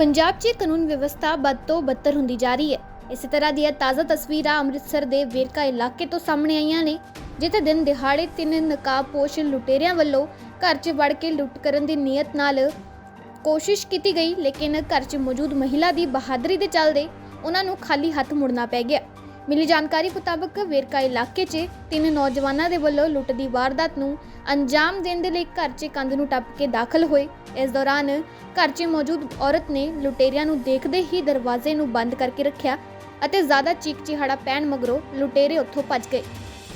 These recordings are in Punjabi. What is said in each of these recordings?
ਪੰਜਾਬ 'ਚ ਕਾਨੂੰਨ ਵਿਵਸਥਾ ਬਦ ਤੋਂ ਬੱਤਰ ਹੁੰਦੀ ਜਾ ਰਹੀ ਹੈ। ਇਸੇ ਤਰ੍ਹਾਂ ਦੀਆਂ ਤਾਜ਼ਾ ਤਸਵੀਰਾਂ ਅੰਮ੍ਰਿਤਸਰ ਦੇ ਵੇਰਕਾ ਇਲਾਕੇ ਤੋਂ ਸਾਹਮਣੇ ਆਈਆਂ ਨੇ, ਜਿੱਥੇ ਦਿਨ ਦਿਹਾੜੇ ਤਿੰਨ ਨਕਾਬਪੋਸ਼ ਲੁਟੇਰਿਆਂ ਵੱਲੋਂ ਘਰ 'ਚ ਵੜ ਕੇ ਲੁੱਟ ਕਰਨ ਦੀ ਨੀਅਤ ਨਾਲ ਕੋਸ਼ਿਸ਼ ਕੀਤੀ ਗਈ, ਲੇਕਿਨ ਘਰ 'ਚ ਮੌਜੂਦ ਮਹਿਲਾ ਦੀ ਬਹਾਦਰੀ ਦੇ ਚੱਲਦੇ ਉਹਨਾਂ ਨੂੰ ਖਾਲੀ ਹੱਥ ਮੁੜਨਾ ਪੈ ਗਿਆ। ਮਿਲੀ ਜਾਣਕਾਰੀ ਮੁਤਾਬਕ ਵੇਰਕਾ ਇਲਾਕੇ 'ਚ ਤਿੰਨ ਨੌਜਵਾਨਾਂ ਦੇ ਵੱਲੋਂ ਲੁੱਟ ਦੀ ਵਾਰਦਾਤ ਨੂੰ ਅੰਜਾਮ ਦੇਣ ਦੇ ਲਈ ਘਰ 'ਚ ਕੰਧ ਨੂੰ ਟੱਪ ਕੇ ਦਾਖਲ ਹੋਏ। ਇਸ ਦੌਰਾਨ ਘਰ 'ਚ ਮੌਜੂਦ ਔਰਤ ਨੇ ਲੁਟੇਰਿਆਂ ਨੂੰ ਦੇਖਦੇ ਹੀ ਦਰਵਾਜ਼ੇ ਨੂੰ ਬੰਦ ਕਰਕੇ ਰੱਖਿਆ ਅਤੇ ਜ਼ਿਆਦਾ ਚੀਕ ਚਿਹਾੜਾ ਪੈਣ ਮਗਰੋਂ ਲੁਟੇਰੇ ਉੱਥੋਂ ਭੱਜ ਗਏ।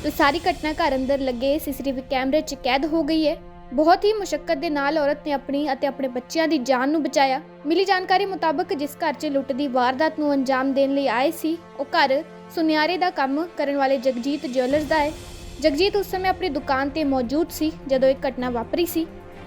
ਤੇ ਸਾਰੀ ਘਟਨਾ ਘਰ ਅੰਦਰ ਲੱਗੇ ਸੀਸੀਟੀਵੀ ਕੈਮਰੇ 'ਚ ਕੈਦ ਹੋ ਗਈ ਹੈ। ਬਹੁਤ ਹੀ ਮੁਸ਼ਕਲ ਦੇ ਨਾਲ ਔਰਤ ਨੇ ਆਪਣੀ ਅਤੇ ਆਪਣੇ ਬੱਚਿਆਂ ਦੀ ਜਾਨ ਨੂੰ ਬਚਾਇਆ। ਮਿਲੀ ਜਾਣਕਾਰੀ ਮੁਤਾਬਕ ਜਿਸ ਘਰ 'ਚ ਲੁੱਟ ਦੀ ਵਾਰਦਾਤ ਨੂੰ ਅੰਜਾਮ ਦੇਣ ਲਈ ਆਏ ਸੀ, ਉਹ ਘਰ ਸੁਨਿਆਰੇ ਦਾ ਕੰਮ ਕਰਨ ਵਾਲੇ ਜਗਜੀਤ ਜਿਊਲਰਸ ਦਾ ਹੈ। ਜਗਜੀਤ ਉਸ ਸਮੇਂ ਆਪਣੀ ਦੁਕਾਨ ਤੇ ਮੌਜੂਦ ਸੀ, ਜਦੋਂ ਇਹ ਘਟਨਾ ਵਾਪਰੀ ਸੀ।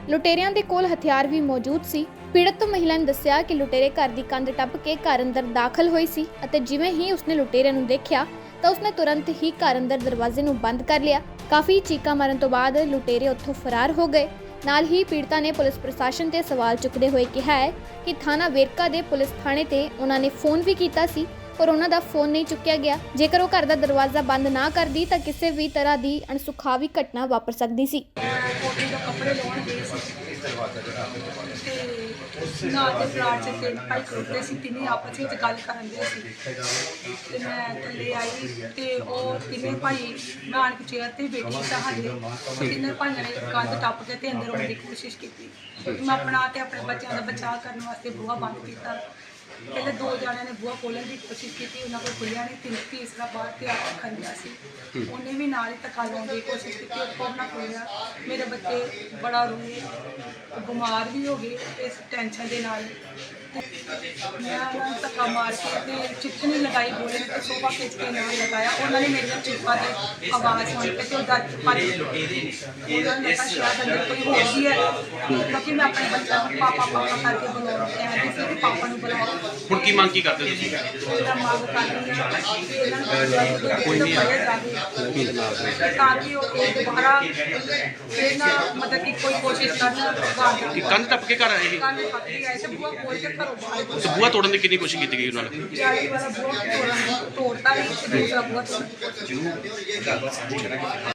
ਲੁਟੇਰਿਆਂ ਦੇ ਕੋਲ ਹਥਿਆਰ ਵੀ ਮੌਜੂਦ ਸੀ। ਪੀੜਤ ਮਹਿਲਾ ਨੇ ਦੱਸਿਆ ਕਿ ਲੁਟੇਰੇ ਘਰ ਦੀ ਕੰਧ ਟੱਪ ਕੇ ਘਰ ਅੰਦਰ ਦਾਖਲ ਹੋਈ ਸੀ ਅਤੇ ਜਿਵੇਂ ਹੀ ਉਸਨੇ ਲੁਟੇਰਿਆਂ ਨੂੰ ਦੇਖਿਆ, ਤਾਂ ਉਸਨੇ ਤੁਰੰਤ ਹੀ ਘਰ ਅੰਦਰ ਦਰਵਾਜ਼ੇ ਨੂੰ ਬੰਦ ਕਰ ਲਿਆ। ਕਾਫੀ ਚੀਕਾਂ ਮਾਰਨ ਤੋਂ ਬਾਅਦ ਲੁਟੇਰੇ ਉੱਥੋਂ ਫਰਾਰ ਹੋ ਗਏ। ਨਾਲ ਹੀ ਪੀੜਤਾ ਨੇ ਪੁਲਿਸ ਪ੍ਰਸ਼ਾਸਨ ਤੇ ਸਵਾਲ ਚੁੱਕਦੇ ਹੋਏ ਕਿਹਾ ਹੈ ਕਿ ਥਾਣਾ ਵੇਰਕਾ ਦੇ ਪੁਲਿਸ ਥਾਣੇ ਤੇ ਉਹਨਾਂ ਨੇ ਫੋਨ ਵੀ ਕੀਤਾ ਸੀ, ਪਰ ਉਹਨਾਂ ਦਾ ਫੋਨ ਨਹੀਂ ਚੁੱਕਿਆ ਗਿਆ। ਜੇਕਰ ਉਹ ਘਰ ਦਾ ਦਰਵਾਜ਼ਾ ਬੰਦ ਨਾ ਕਰਦੀ ਤਾਂ ਕਿਸੇ ਵੀ ਤਰ੍ਹਾਂ ਦੀ ਅਣਸੁਖਾਵੀ ਘਟਨਾ ਵਾਪਰ ਸਕਦੀ ਸੀ। ਕੋਟੀ ਦਾ ਕੱਪੜੇ ਲਾਉਣ ਗਏ ਸੀ। ਤੇ ਨਾਲ ਦੇ ਪਲਾਟ ਚ ਤਿੰਨ ਭਾਈ ਖੜੋਤੇ ਸੀ ਤਿੰਨੇ ਆਪਸ ਵਿੱਚ ਗੱਲ ਕਰਨ ਦੇ ਸੀ। ਤੇ ਮੈਂ ਥੱਲੇ ਆਈ ਤੇ ਉਹ ਤਿੰਨੇ ਭਾਈ ਮੈਂ ਆਣ ਕੇ ਚੇਅਰ ਤੇ ਬੈਠੀ ਤਾਂ ਹਾਲੇ ਤਿੰਨੇ ਭਾਈਆਂ ਨੇ ਕੰਧ ਟੱਪ ਕੇ ਤੇ ਅੰਦਰ ਆਉਣ ਦੀ ਕੋਸ਼ਿਸ਼ ਕੀਤੀ। ਮੈਂ ਆਪਣਾ ਤੇ ਆਪਣੇ ਬੱਚਿਆਂ ਦਾ ਬਚਾਅ ਕਰਨ ਵਾਸਤੇ ਬੂਹਾ ਬੰਦ ਕੀਤਾ। ਪਹਿਲੇ ਦੋ ਜਣਿਆਂ ਨੇ ਬੂਹਾ ਖੋਲ੍ਹਣ ਦੀ ਕੋਸ਼ਿਸ਼ ਕੀਤੀ ਉਹਨਾਂ ਕੋਲ ਖੁੱਲਿਆ ਨਹੀਂ ਤਿੰਨ ਤੀਸਰਾ ਬਾਹਰ ਤੇ ਆ ਖੰਡਿਆ ਸੀ। ਉਹਨੇ ਵੀ ਨਾਲ ਹੀ ਧੱਕਾ ਲਾਉਣ ਦੀ ਕੋਸ਼ਿਸ਼ ਕੀਤੀ ਕੋਲ ਨਾ ਖੁੱਲਿਆ ਮੇਰੇ ਬੱਚੇ ਬੜਾ ਰੋਏ ਬਿਮਾਰ ਵੀ ਹੋ ਗਏ ਇਸ ਟੈਨਸ਼ਨ ਦੇ ਨਾਲ। ਤੇ ਮੈਂ ਉਹਨਾਂ ਨੂੰ ਧੱਕਾ ਮਾਰ ਕੇ ਤੇ ਚਿੱਠਣੀ ਲਗਾਈ ਬੋਲੇ ਤੇ ਸੋਫਾ ਖਿੱਚ ਕੇ ਨਾਲ ਲਗਾਇਆ। ਉਹਨਾਂ ਨੇ ਮੇਰੀਆਂ ਚੀਕਾਂ ਦੀ ਆਵਾਜ਼ ਸੁਣ ਕੇ ਤੇ ਉਹ ਕੇ ਭੱਜ ਗਏ ਉਹਨਾਂ ਨੇ ਕਿਹਾ ਸ਼ਾਇਦ ਅੰਦਰ ਕੋਈ ਹੋ ਗਈ ਹੈ। ਬਾਕੀ ਮੈਂ ਆਪਣੇ ਬੱਚਿਆਂ ਨੂੰ ਪਾਪਾ ਪਾਪਾ ਕਰਕੇ ਬੁਲਾਉਂਦੀ ਕਹਿੰਦੀ ਸੀ ਕਿ ਪਾਪਾ ਨੂੰ ਬੁਲਾਓ ਹੁਣ ਕੀ ਮੰਗ ਕੀ ਕਰਦੇ ਤੁਸੀਂ? ਇਹਦਾ ਮੰਗ ਕਰਦੀ ਹਾਂ ਕਿ ਇਹਨਾਂ ਨੂੰ ਕੋਈ ਨਹੀਂ ਤਾਂ ਕਿ ਉਹ ਇਹ ਦੁਬਾਰਾ ਫਿਰ ਨਾ ਮਤਲਬ ਕਿ ਕੋਈ ਕੋਸ਼ਿਸ਼ ਕਰਨ ਕਿ ਕੰਧ ਟੱਪ ਕੇ ਘਰ ਆਏ ਸੀ। ਕੰਨ ਫੱਟੀ ਆਏ ਤੇ ਬੂਆ ਖੋਲ ਕੇ ਤੇ ਬੂਹਾ ਤੋੜਨ ਦੀ ਕਿੰਨੀ ਕੋਸ਼ਿਸ਼ ਕੀਤੀ ਗਈ ਉਹਨਾਂ ਨੇ? ਜਾਲੀ ਵਾਲਾ ਤੋੜਤਾ ਵੀ ਦੂਸਰਾ